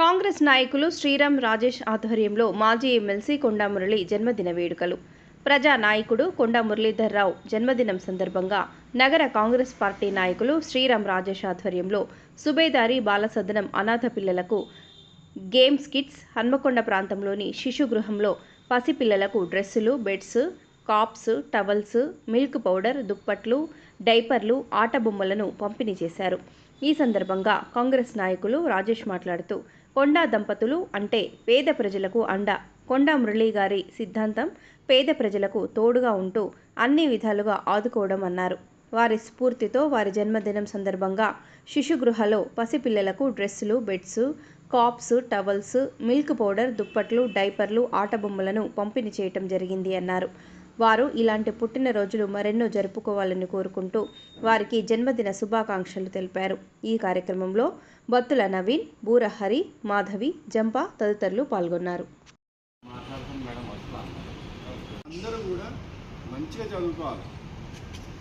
కాంగ్రెస్ నాయకులు శ్రీరామ్ రాజేష్ ఆధ్వర్యంలో మాజీ ఎమ్మెల్సీ కొండామురళి జన్మదిన వేడుకలు. ప్రజా నాయకుడు కొండా మురళీధర్రావు జన్మదినం సందర్భంగా నగర కాంగ్రెస్ పార్టీ నాయకులు శ్రీరామ్ రాజేష్ ఆధ్వర్యంలో సుబేదారి బాలసదనం అనాథ పిల్లలకు గేమ్స్ కిట్స్ హన్మకొండ ప్రాంతంలోని శిశుగృహంలో పసిపిల్లలకు డ్రెస్సులు beds caps towels milk powder దుప్పట్లు డైపర్లు ఆట బొమ్మలను పంపిణీ చేశారు. ఈ సందర్భంగా కాంగ్రెస్ నాయకులు రాజేష్ మాట్లాడుతూ కొండా దంపతులు అంటే పేద ప్రజలకు అండ. కొండా మురళీ గారి సిద్ధాంతం పేద ప్రజలకు తోడుగా ఉంటూ అన్ని విధాలుగా ఆదుకోవడం అన్నారు. వారి స్ఫూర్తితో వారి జన్మదినం సందర్భంగా శిశుగృహలో పసిపిల్లలకు డ్రెస్సులు beds caps towels milk powder దుప్పట్లు డైపర్లు ఆట బొమ్మలను పంపిణీ చేయటం జరిగింది అన్నారు. వారు ఇలాంటి పుట్టినరోజులు మరెన్నో జరుపుకోవాలని కోరుకుంటూ వారికి జన్మదిన శుభాకాంక్షలు తెలిపారు. ఈ కార్యక్రమంలో బత్తుల నవీన్ బూరహరి మాధవి జంప తదితరులు పాల్గొన్నారు. అందరూ కూడా మంచిగా చదువుకోవాలి.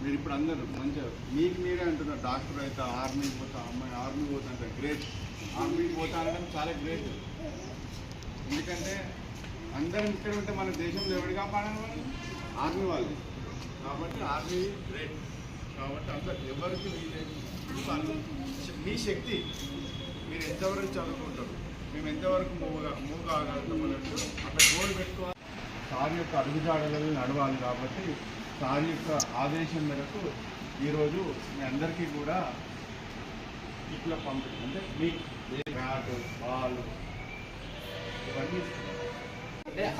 మీరు ఇప్పుడు అందరూ మంచిగా మీకు మీరే అంటున్నారు డాక్టర్ అయితే ఆర్మీకి పోతా అమ్మాయి ఆర్మీ పోతా అంటే గ్రేట్ ఆర్మీకి పోతా అనడం చాలా గ్రేట్ ఎందుకంటే అందరం ఇక్కడ ఉంటే మన దేశంలో ఎవరు కాపాడాలి మనం ఆర్మీ వాళ్ళు. కాబట్టి ఆర్మీ గ్రేట్ కాబట్టి అందరు ఎవరికి వాళ్ళు మీ శక్తి మీరు ఎంతవరకు చదువుకుంటారు? మేము ఎంతవరకు మూవ్ మూవ్ కాగలుగుతాం అన్నట్టు అక్కడ గోల్ పెట్టుకోవాలి. సార్ యొక్క అడుగుజాడలలో నడవాలి కాబట్టి సార్ యొక్క ఆదేశం మేరకు ఈరోజు మీ అందరికీ కూడా ఇట్లా అంటే మీ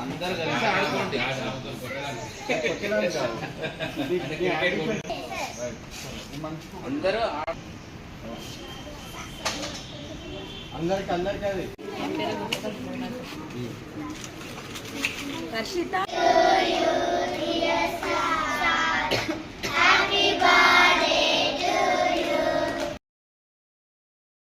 అందరు కలిసి ఆడుకోండి. అందరూ అందరికి అందరికి అది. హర్షిత.